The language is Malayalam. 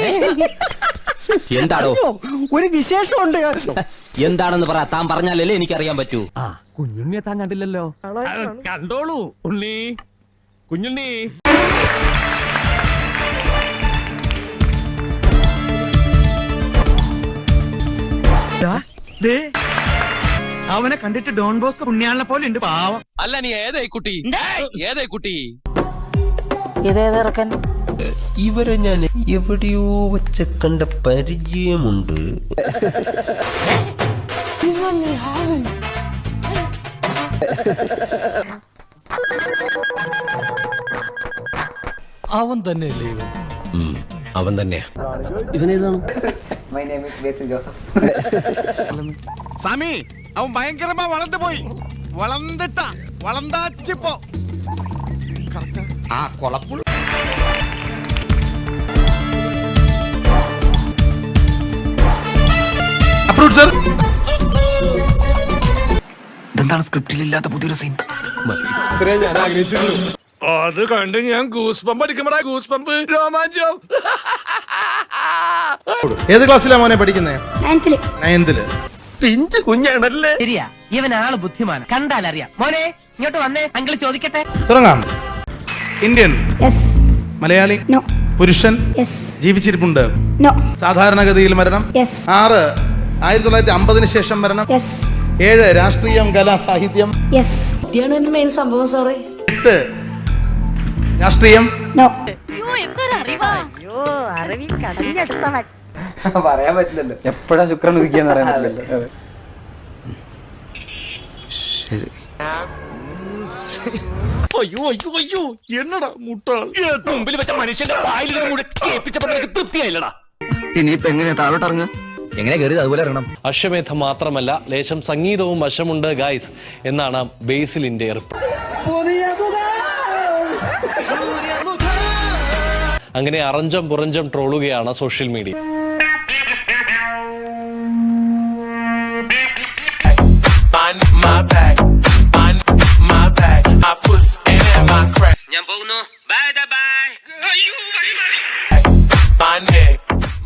എന്താടോ? ഒരു വിശേഷമുണ്ട് എന്താണെന്ന് പറ. താൻ പറഞ്ഞാലല്ലേ എനിക്കറിയാൻ പറ്റൂ. ആ കുഞ്ഞുണ്ണിയെ താൻ കണ്ടില്ലല്ലോ. കണ്ടോളൂ ഉണ്ണി. കുഞ്ഞുണ്ണി. അവനെ കണ്ടിട്ട് ഡോൺ ബോസ് പുണ്യാളിനെ പോലെ ഉണ്ട് പാവം. അല്ല നീ ഏതായി കുട്ടി? ഏതായി കുട്ടി? ഇതേതിറക്കൻ ഉണ്ട്. ഇവരെ ഞാൻ എവിടെയോ വെച്ച് കണ്ട പരിചയമുണ്ട്. അവൻ തന്നെ അല്ലേ ഇവൻ അവൻ തന്നെയാ. ഇവനേതാണ്? My name is Basil Joseph സ്വാമി അവൻ ഭയങ്കരമാ വളർന്നു പോയി. വളർന്നിട്ട വളർന്നാച്ചിപ്പോ. ആ കൊളപ്പുള്ള ഗുഡ് സർ ഇതെന്താണ് സ്ക്രിപ്റ്റിലില്ലാത്ത പുതിയൊരു സീൻ അത് കണ്ട് ഞാൻ ഗൂസ് പമ്പ് അടിക്കുമ്പോഴാ ഗൂസ് പമ്പ് രോമാഞ്ചം. ഏത് ക്ലാസ്സിലാ മോനെ പഠിക്കുന്നേ? നയൻത്തിൽ പിഞ്ച് കുഞ്ഞാണല്ലേ? ശരിയാ ഇവൻ ആൾ ബുദ്ധിമാണ് കണ്ടാൽ അറിയാം. മോനെ ഇങ്ങോട്ട് വന്നേ അങ്കിൾ ചോദിക്കട്ടെ? തുടങ്ങാം. ഇന്ത്യൻ. മലയാളി. പുരുഷൻ. ജീവിച്ചിരിപ്പുണ്ട്. സാധാരണഗതിയിൽ മരണം. ആറ്. ആയിരത്തി തൊള്ളായിരത്തി അമ്പതിന് ശേഷം വരണം. യെസ് ഏഴ് രാഷ്ട്രീയം കല സാഹിത്യം യെസ് മെയിൻ സംഭവം സാറേ. എട്ട് രാഷ്ട്രീയം. പറയാൻ പറ്റില്ലല്ലോ. എപ്പോഴാ ശുക്രൻ ഉദിക്കാന്ന് പറയാൻ പറ്റില്ലല്ലോ. അതെ. അയ്യോ അയ്യോ അയ്യോ എന്നടാ മുട്ടാൾ? മുമ്പിൽ വെച്ച മനുഷ്യന്റെ വായിൽ കൂടെ കേൾപ്പിച്ചപ്പോ നിനക്ക് തൃപ്തിയായില്ലടാ? എങ്ങനെ കയറി അതുപോലെ ഇറങ്ങണം. അശ്വമേധം മാത്രമല്ല ലേശം സംഗീതവും വശമുണ്ട് ഗായ്സ് എന്നാണ് ബേസിലിന്റെ എറിപ്പ് അങ്ങനെ അറഞ്ചം പുറഞ്ചം ട്രോളുകയാണ് സോഷ്യൽ മീഡിയ my